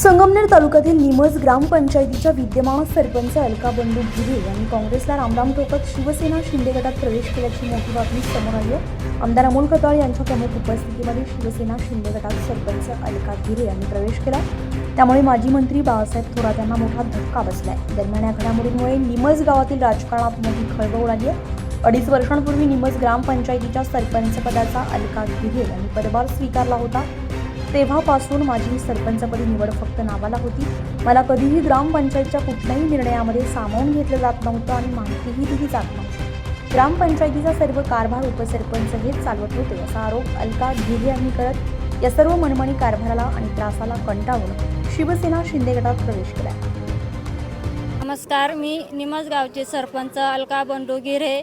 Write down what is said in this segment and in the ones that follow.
संगमनेर तालुक्यातील निमज ग्रामपंचायतीच्या विद्यमान सरपंच अलका बंडू गिरे यांनी काँग्रेसला रामराम ठोकत शिवसेना शिंदे गटात प्रवेश केल्याची मोठी बातमी समोर आली आहे. आमदार अमोल खताळ यांच्या प्रमुख उपस्थितीमध्ये शिवसेना शिंदे गटात सरपंच अलका गिरे यांनी प्रवेश केला. त्यामुळे माजी मंत्री बाळासाहेब थोरात यांना मोठा धक्का बसलाय. दरम्यान या घडामोडींमुळे निमज गावातील राजकारणात मोठी खळबळ उडाली आहे. अडीच वर्षांपूर्वी निमज ग्रामपंचायतीच्या सरपंचपदाचा अलका गिरे यांनी पदभार स्वीकारला होता. तेव्हापासून माझी सरपंचपदी निवड फक्त नावाला होती. मला कधीही ग्रामपंचायतच्या कुठल्याही निर्णयामध्ये सामावून घेतलं जात नव्हतं आणि माहितीही दिली जात नव्हती. ग्रामपंचायतीचा सर्व कारभार उपसरपंच हेच चालवत होते असा आरोप अलका गिरे यांनी करत या सर्व मनमणी कारभाराला आणि त्रासाला कंटाळून शिवसेना शिंदे गटात प्रवेश केला. नमस्कार मी निमज गावचे सरपंच अलका बंडू गिरे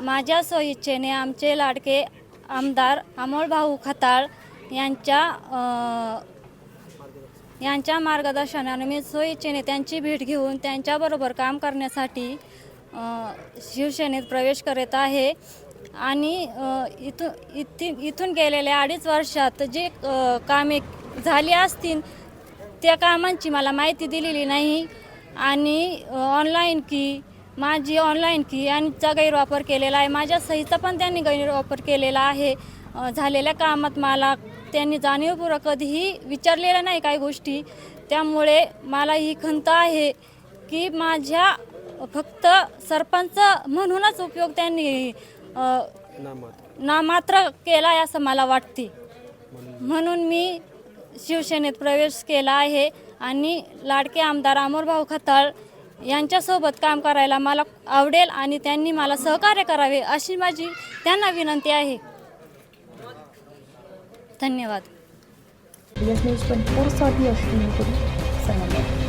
माझ्या स्वइच्छेने आमचे लाडके आमदार अमोल भाऊ खताळ यांच्या यांच्या मार्गदर्शनाने मी स्वइच्छेने त्यांची भेट घेऊन त्यांच्याबरोबर काम करण्यासाठी शिवसेनेत प्रवेश करत आहे. आणि इथून इथून इथून गेलेल्या अडीच वर्षात जे कामे झाली असतील त्या कामांची मला माहिती दिलेली नाही. आणि ऑनलाईन की माझी ऑनलाईन की यांचा गैरवापर केलेला आहे. माझ्या सहीचा पण त्यांनी गैरवापर केलेला आहे. झालेल्या कामात मला त्यांनी जाणीवपूर्वक कधीही विचारलेल्या नाही काही गोष्टी. त्यामुळे मला ही खंत आहे की माझ्या फक्त सरपंच म्हणूनच उपयोग त्यांनी नामात्र केला आहे असं मला वाटते. म्हणून मी शिवसेनेत प्रवेश केला आहे आणि लाडके आमदार अमोरभाऊ खताळ यांच्यासोबत काम करायला मला आवडेल आणि त्यांनी मला सहकार्य करावे अशी माझी त्यांना विनंती आहे. धन्यवाद. न्यूज ट्वेंटी फोरसाठी अश्विनी पुरी संगमनेर